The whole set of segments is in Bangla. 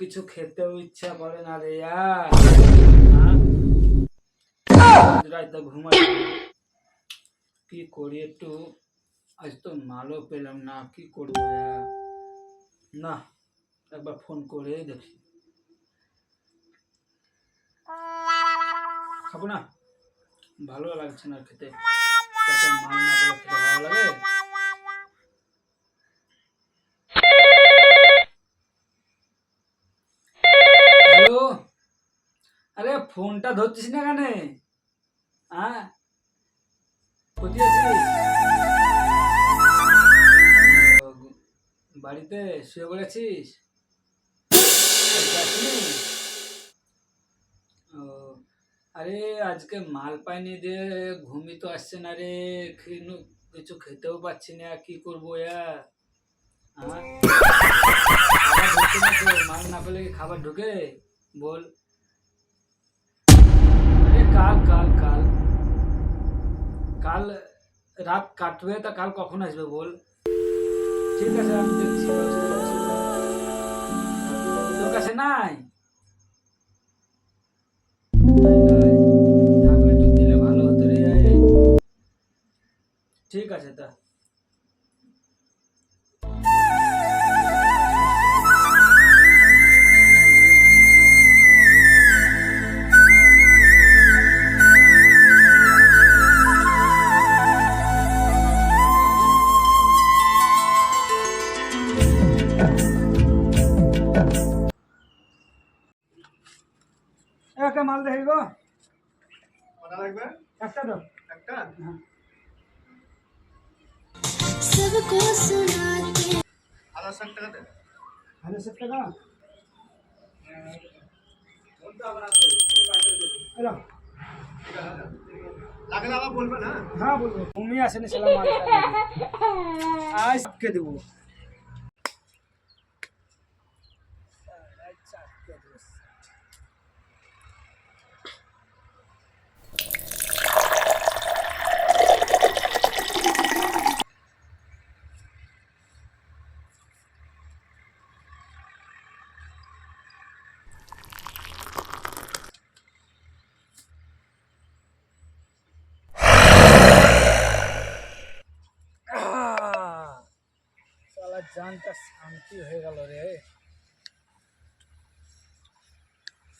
কিছু খেতেও ইচ্ছা করে না রে? রাতে ঘুমাই। কি করি একটু? আজ তো মালও পেলাম না, কি করব না, একবার ফোন করে দেখি। খাব না? ভালো লাগছে না খেতে। মাল না খেতে ভালো লাগে। ফোনটা ধরছিস না কেন? হ্যাঁ? বাড়িতে শুয়ে পড়েছিস? ও, আরে আজকে মাল পাইনি যে ঘুমি তো আসছে না রে কিছু খেতেও পাচ্ছি না, কি করব হ্যাঁ? মাল না পেলে কি খাবার ঢুকে? বল। কাল কাল কাল। কাল রাত কাটবে তা কাল কখন আসবে বল? ঠিক আছে আমি দেখছি ব্যবস্থা করছি। তোর কাছে নাই? নাই, নাই। থাকলে একটু দিলে ভালো হতো রে। ঠিক আছে তা। কটা লাগবে একটা তো একটা सबको सुनाते আধা ষাট টাকা দেন হাজার ষাট টাকা এলো। লাগলে আবার বলবেন হ্যাঁ হ্যাঁ বলবো তুমি আসেনি সেলাম মালটা আজ কে দেবো জানটা শান্তি হয়ে গেল রে।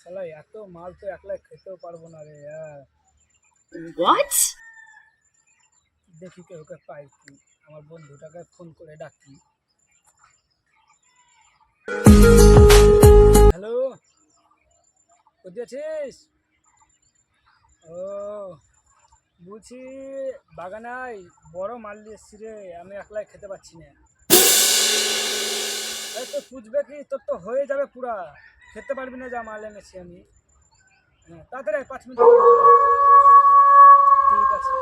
শালা এত মাল তো একলা খেতেও পারব না রে আর। দেখি কেউ কে পাই কি। আমার বন্ধুটাকে ফোন করে ডাকি। হ্যালো? কোথায় আছিস? ও বলছি বাগানায় বড় মাল এসছি রে আমি একলাই খেতে পাচ্ছি না। তো খুঁজবে কি? তোর তো হয়ে যাবে পুরা। খেতে পারবি না যা মাল এনেছি আমি। হ্যাঁ তাড়াতাড়ি পাঁচ মিনিট। ঠিক আছে।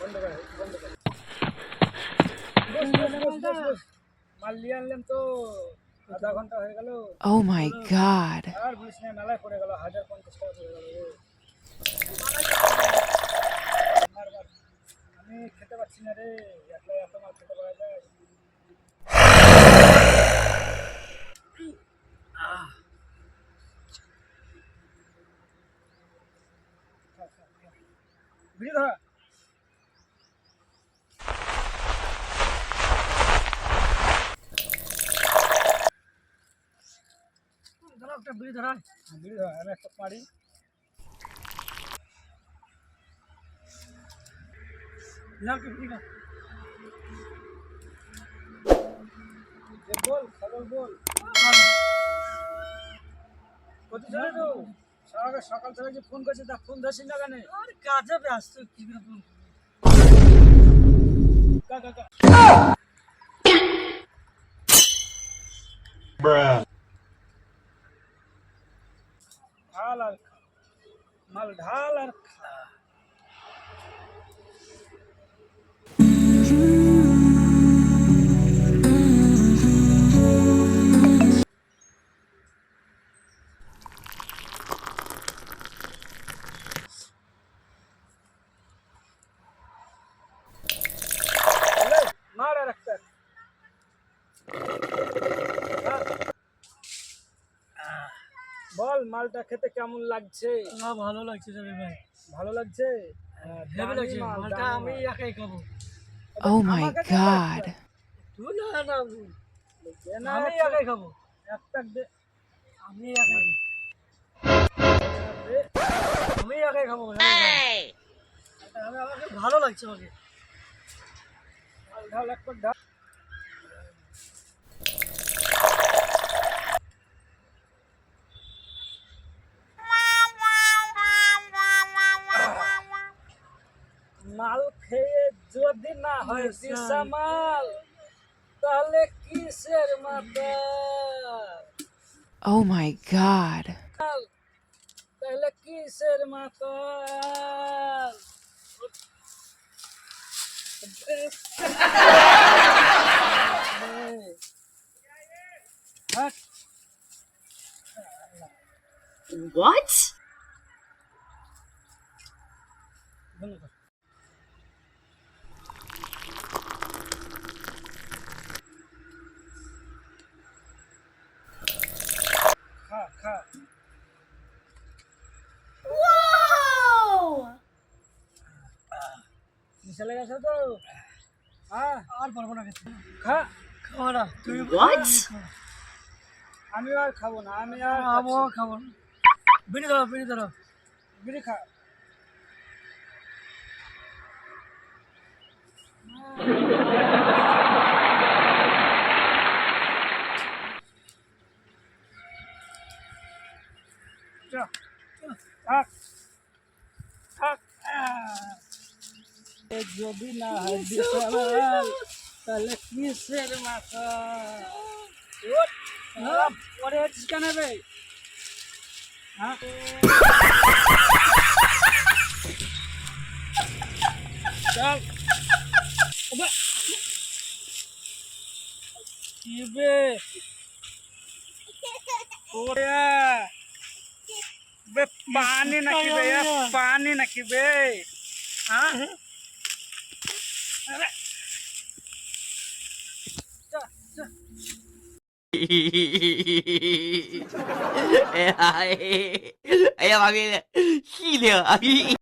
বন্ধ করে বন্ধ করে। মাল নিয়ে আনলাম তো। আধা ঘণ্টা হয়ে গেল। Oh my god. আর বলিস না মেলায় পড়ে গেল হাজার পঞ্চাশ টাকা পড়ে গেল। আমি খেতে পাচ্ছি না রে একলা এত মাল খেতে পারা যায় আহ। খা, খা, খা। বিড়ি ধরা ধরো একটা বিড়ি ধরা হ্যাঁ, বিড়ি ধরা আমি একটা পারি নাম কি বিড়ি না এ বল খবর বল কোথায় চলে তো সকাল সকাল থেকে যে ফোন করছে তা ফোন ধরছি না কেন? আর কাজে ব্যস্ত কি ফোন কা কা কা। ঢাল আর খা। মাল ঢাল। মালটা খেতে কেমন লাগছে? না ভালো লাগছে ভাই। ভালো লাগছে? হ্যাঁ, মালটা আমি একাই খাব। Oh না না আমি একাই খাব। একটা দে। আমি একাই। আমি একাই খাব ভালো লাগছে আমাকে। ঢাল, একটা ঢাল যদি না হয় দিশা মাল তাহলে কিসের মাথা Oh my god. তাহলে কিসের মাথা What? নিশা তো হ্যাঁ? আর পারব না খেতে। খা। খাব না তুই? আমি আর খাব না আমি আর খাব খাব না। বিড়ি ধরো বিড়ি ধরো। বিড়ি খা। যদি না হয় বিশাল তাহলে কিসের মাথা ওঠ, আহ, পরে আছিস কেন রে হ্যাঁ চল ওবা। কি বে ওরে বে পানি নাকি বে এ পানি নাকি বে 哎呀，哎呀，妈逼的，细的，哎。